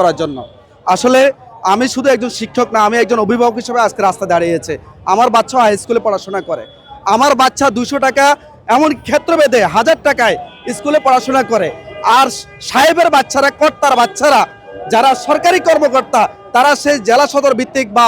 করার জন্য। আসলে আমি শুধু একজন শিক্ষক না, আমি একজন অভিভাবক হিসেবে আজকে রাস্তা দাঁড়িয়েছে। আমার বাচ্চা হাই স্কুলে পড়াশোনা করে। আমার বাচ্চা দুশো টাকা, এমন ক্ষেত্র বেঁধে হাজার টাকায় স্কুলে পড়াশোনা করে। আর সাহেবের বাচ্চারা, কর্তার বাচ্চারা, যারা সরকারি কর্মকর্তা, তারা সেই জেলা সদর ভিত্তিক বা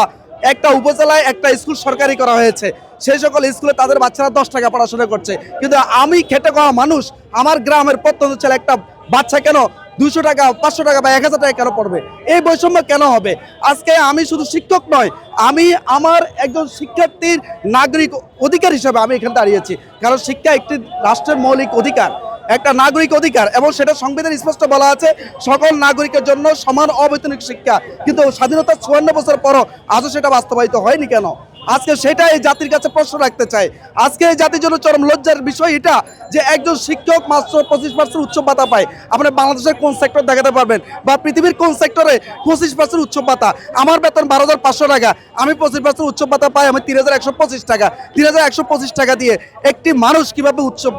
একটা উপজেলায় একটা স্কুল সরকারি করা হয়েছে। সেই সকল স্কুলে তাদের বাচ্চারা দশ টাকা পড়াশোনা করছে। কিন্তু আমি খেটে খাওয়া মানুষ, আমার গ্রামের প্রত্যন্ত ছেলে একটা বাচ্চা কেন দুশো টাকা, পাঁচশো টাকা বা এক হাজার টাকা কেন পড়বে? এই বৈষম্য কেন হবে? আজকে আমি শুধু শিক্ষক নয়, আমি আমার একজন শিক্ষার্থীর নাগরিক অধিকার হিসাবে আমি এখানে দাঁড়িয়েছি। কারণ শিক্ষা একটি রাষ্ট্রের মৌলিক অধিকার, একটা নাগরিক অধিকার এবং সেটা সংবিধান স্পষ্ট বলা আছে, সকল নাগরিকের জন্য সমান অবৈতনিক শিক্ষা। কিন্তু স্বাধীনতা চুয়ান্ন বছর পরও আজও সেটা বাস্তবায়িত হয়নি কেন? আজকে সেটা এই জাতির কাছে প্রশ্ন রাখতে চাই। আজকে এই জাতির জন্য চরম লজ্জার বিষয় এটা যে একজন শিক্ষক মাত্র পঁচিশ পার্সেন্ট উচ্চ ভাতা পায়। আপনি বাংলাদেশের কোন সেক্টর দেখাতে পারবেন? বা পৃথিবীর কোন সেক্টরে পঁচিশ পার্সেন্ট উচ্চ ভাতা? আমার বেতন বারো হাজার পাঁচশো টাকা। আমি পঁচিশ পার্সেন্ট উচ্চ ভাতা পাই, আমি তিন হাজার একশো পঁচিশ টাকা। তিন হাজার একশো পঁচিশ টাকা দিয়ে একটি মানুষ কীভাবে উৎসব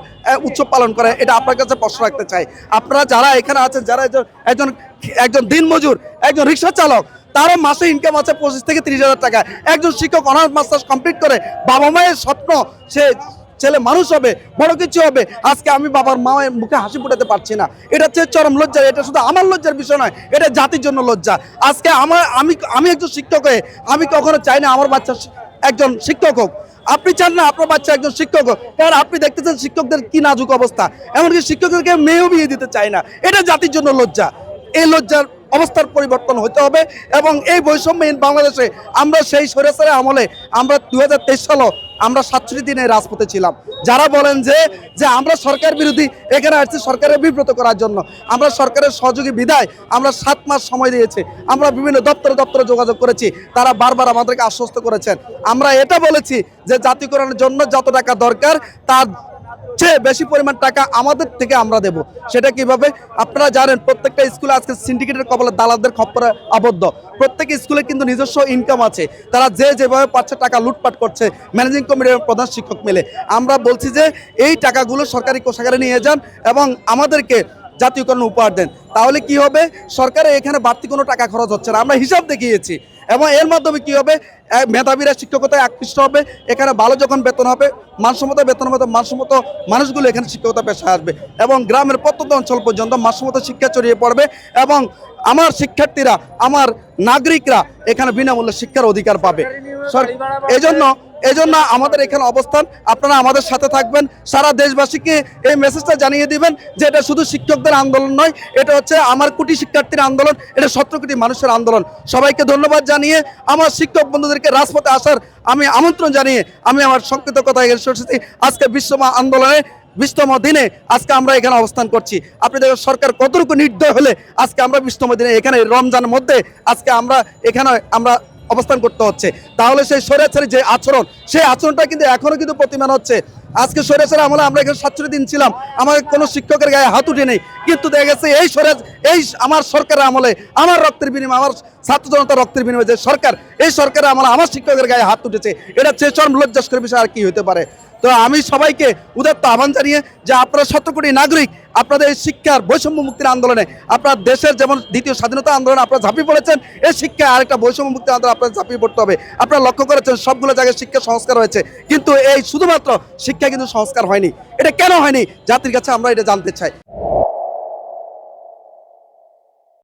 উৎসব পালন করে, এটা আপনার কাছে প্রশ্ন রাখতে চাই। আপনারা যারা এখানে আছেন, যারা একজন একজন একজন দিনমজুর, একজন রিক্সা চালক তারও মাসে ইনকাম আছে পঁচিশ থেকে তিরিশ হাজার টাকা একজন শিক্ষক অনার্স মাস্টার্স কমপ্লিট করে বাবা মায়ের স্বপ্ন, সে ছেলে মানুষ হবে, বড় কিছু হবে। আজকে আমি বাবার মায়ের মুখে হাসি ফুটাতে পারছি না। এটা হচ্ছে চরম লজ্জা, এটা শুধু আমার লজ্জার বিষয় নয়, এটা জাতির জন্য লজ্জা। আজকে আমার, আমি আমি একজন শিক্ষক হয়ে, আমি কখনো চাই না আমার বাচ্চা একজন শিক্ষক হোক। আপনি চান না আপনার বাচ্চা একজন শিক্ষক হোক। কারণ আপনি দেখতেছেন শিক্ষকদের কি নাজুক অবস্থা। এমনকি শিক্ষকদেরকে মেয়েও বিয়ে দিতে চায় না। এটা জাতির জন্য লজ্জা। এই লজ্জার অবস্থার পরিবর্তন হতে হবে এবং এই বৈষম্যহীন বাংলাদেশে আমরা সেই সরেসারের আমলে আমরা দু হাজার তেইশ সালও আমরা সাতষট্টি দিনে রাজপথে ছিলাম। যারা বলেন যে যে আমরা সরকার বিরোধী এখানে আসছি সরকারের বিব্রত করার জন্য, আমরা সরকারের সহযোগী বিদায় আমরা সাত মাস সময় দিয়েছি, আমরা বিভিন্ন দপ্তরে দপ্তরে যোগাযোগ করেছি, তারা বারবার আমাদেরকে আশ্বস্ত করেছেন। আমরা এটা বলেছি যে জাতীয়করণের জন্য যত টাকা দরকার, তার চেয়ে বেশি পরিমাণ টাকা আমাদের থেকে আমরা দেব। সেটা কীভাবে? আপনারা জানেন, প্রত্যেকটা স্কুলে আজকে সিন্ডিকেটের কবলে দালালদের খপ্পরে আবদ্ধ। প্রত্যেক স্কুলে কিন্তু নিজস্ব ইনকাম আছে। তারা যে যেভাবে পাচ্ছে টাকা লুটপাট করছে ম্যানেজিং কমিটি এবং প্রধান শিক্ষক মিলে। আমরা বলছি যে, এই টাকাগুলো সরকারি কোষাগারে নিয়ে যান এবং আমাদেরকে জাতীয়করণ উপহার দেন, তাহলে কি হবে? সরকারের এখানে বাড়তি কোনো টাকা খরচ হচ্ছে না। আমরা হিসাব দেখিয়েছি। এবং এর মাধ্যমে কি হবে? মেধাবীরা, শিক্ষকতায় আকৃষ্ট হবে। এখানে ভালো যখন বেতন হবে, মানসম্মত বেতন হবে, মানসম্মত মানুষগুলো এখানে শিক্ষকতা পেশায় আসবে। এবং গ্রামের প্রত্যন্ত অঞ্চল পর্যন্ত মানসম্মত শিক্ষা ছড়িয়ে পড়বে। এবং আমার শিক্ষার্থীরা, আমার নাগরিকরা এখানে বিনামূল্যে শিক্ষার অধিকার পাবে। সর- এজন্য এজন্য আমাদের এখানে অবস্থান। আপনারা আমাদের সাথে থাকবেন। সারা দেশবাসীকে এই মেসেজটা জানিয়ে দিবেন যে এটা শুধু শিক্ষকদের আন্দোলন নয়, এটা হচ্ছে আমার কোটি শিক্ষার্থীর আন্দোলন, এটা সতেরো কোটি মানুষের আন্দোলন। সবাইকে ধন্যবাদ জানিয়ে আমার শিক্ষক বন্ধুদেরকে রাজপথে আসার আমি আমন্ত্রণ জানিয়ে আমি আমার সংক্ষিপ্ত কথা করছি। আজকে বিশ্বমা আন্দোলনে, বিশতম দিনে আজকে আমরা এখানে অবস্থান করছি। আপনি দেখেন, সরকার কতটুকু নির্দয় হলে আজকে আমরা বিশতম দিনে এখানে রমজানের মধ্যে আজকে আমরা এখানে আমরা অবস্থান করতে হচ্ছে। তাহলে সেই স্বৈরাচারী যে আচরণ, সেই আচরণটা কিন্তু এখনও কিন্তু প্রতিমান হচ্ছে। আজকে সরেছার আমলে আমরা এখানে সাতচল্লিশ দিন ছিলাম। আমার কোনো শিক্ষকের গায়ে হাত উঠে নেই কিন্তু দেখা গেছে এই স্বৈরাজ এই আমার সরকারের আমলে, আমার রক্তের বিনিময়, আমার ছাত্র জনতা রক্তের বিনিময়ে যে সরকার, এই সরকারের আমলে আমার শিক্ষকের গায়ে হাত উঠেছে, এটা চেয়ে চরম লজ্জাস্কর বিষয় আর কি হতে পারে। তো আমি সবাইকে উদাত্ত আহ্বান জানিয়ে যে আপনারা সতেরো কোটি নাগরিক, আপনাদের এই শিক্ষার বৈষম্য মুক্তির আন্দোলনে, আপনার দেশের যেমন দ্বিতীয় স্বাধীনতা আন্দোলনে আপনারা ঝাঁপিয়ে পড়েছেন, এই শিক্ষা আরেকটা বৈষম্য মুক্তি আন্দোলন আপনারা ঝাঁপিয়ে পড়তে হবে। আপনারা লক্ষ্য করেছেন সবগুলো জায়গায় শিক্ষা সংস্কার হয়েছে, কিন্তু এই শুধুমাত্র শিক্ষা কিন্তু সংস্কার হয়নি। এটা কেন হয়নি? জাতির কাছে আমরা এটা জানতে চাই।